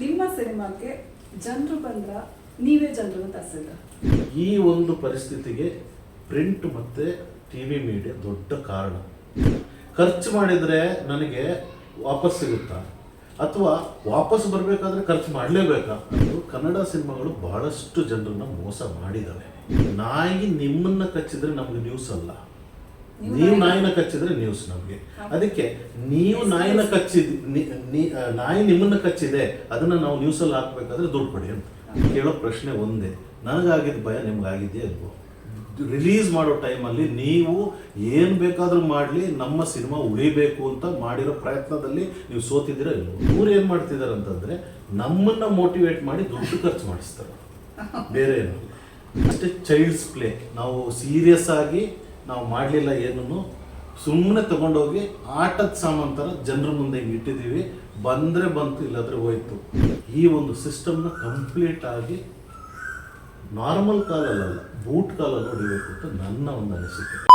ನಿಮ್ಮ ಸಿನಿಮಾಕ್ಕೆ ಜನರು ಬಂದ್ರ ನೀವೇ ಜನರನ್ನು ತರಿಸಿದ್ರ ಈ ಒಂದು ಪರಿಸ್ಥಿತಿಗೆ ಪ್ರಿಂಟ್ ಮತ್ತು ಟಿ ವಿ ಮೀಡಿಯಾ ದೊಡ್ಡ ಕಾರಣ. ಖರ್ಚು ಮಾಡಿದರೆ ನನಗೆ ವಾಪಸ್ ಸಿಗುತ್ತಾ? ಅಥವಾ ವಾಪಸ್ ಬರಬೇಕಾದ್ರೆ ಖರ್ಚು ಮಾಡಲೇಬೇಕಾ? ಅದು ಕನ್ನಡ ಸಿನಿಮಾಗಳು ಬಹಳಷ್ಟು ಜನರನ್ನ ಮೋಸ ಮಾಡಿದ್ದಾವೆ ನಾಯಿ ನಿಮ್ಮನ್ನ ಕಚ್ಚಿದ್ರೆ ನಮ್ಗೆ ನ್ಯೂಸ್ ಅಲ್ಲ. ನೀವು ನಾಯಿನ- ಕಚ್ಚಿದ್ರೆ ನ್ಯೂಸ್ ನಮಗೆ. ಅದಕ್ಕೆ ನೀವು ನಾಯಿನ ಕಚ್ಚಿದ್ ನಾಯಿ ನಿಮ್ಮನ್ನ ಕಚ್ಚಿದೆ ಅದನ್ನ ನಾವು ನ್ಯೂಸಲ್ಲಿ ಹಾಕ್ಬೇಕಾದ್ರೆ ದುಡ್ಡು ಕೊಡಿ ಅಂತ. ಕೇಳೋ ಪ್ರಶ್ನೆ ಒಂದೇ ನನಗಾಗಿದ್ದ ಭಯ ನಿಮ್ಗಾಗಿದ್ದೇ ಇಲ್ವೋ? ರಿಲೀಸ್ ಮಾಡೋ ಟೈಮಲ್ಲಿ ನೀವು ಏನು ಬೇಕಾದರೂ ಮಾಡಲಿ ನಮ್ಮ ಸಿನಿಮಾ ಉಳಿಬೇಕು ಅಂತ ಮಾಡಿರೋ ಪ್ರಯತ್ನದಲ್ಲಿ ನೀವು ಸೋತಿದ್ದೀರ ಇಲ್ವೋ? ಇವ್ರು ಏನು ಮಾಡ್ತಿದ್ದಾರೆ ಅಂತಂದ್ರೆ ನಮ್ಮನ್ನ ಮೋಟಿವೇಟ್ ಮಾಡಿ ದುಡ್ಡು ಖರ್ಚು ಮಾಡಿಸ್ತಾರೆ. ಬೇರೆ ಏನು. ಅಷ್ಟೇ ಚೈಲ್ಡ್ಸ್ ಪ್ಲೇ ನಾವು ಸೀರಿಯಸ್ ಆಗಿ ನಾವು ಮಾಡಲಿಲ್ಲ ಏನನ್ನು ಸುಮ್ಮನೆ ತಗೊಂಡೋಗಿ ಆಟದ ಸಾಮಾನ್ ಥರ ಜನರ ಮುಂದೆ ಇಟ್ಟಿದ್ದೀವಿ. ಬಂದರೆ ಬಂತು, ಇಲ್ಲಾದರೆ ಹೋಯ್ತು. ಈ ಒಂದು ಸಿಸ್ಟಮ್ನ ಕಂಪ್ಲೀಟ್ ಆಗಿ ನಾರ್ಮಲ್ ಕಾಲಲ್ಲ ಬೂಟ್ ಕಾಲಲ್ಲಿ ಹೊಡಿಬೇಕು ಅಂತ ನನ್ನ ಒಂದು ಅನಿಸಿಕೆ.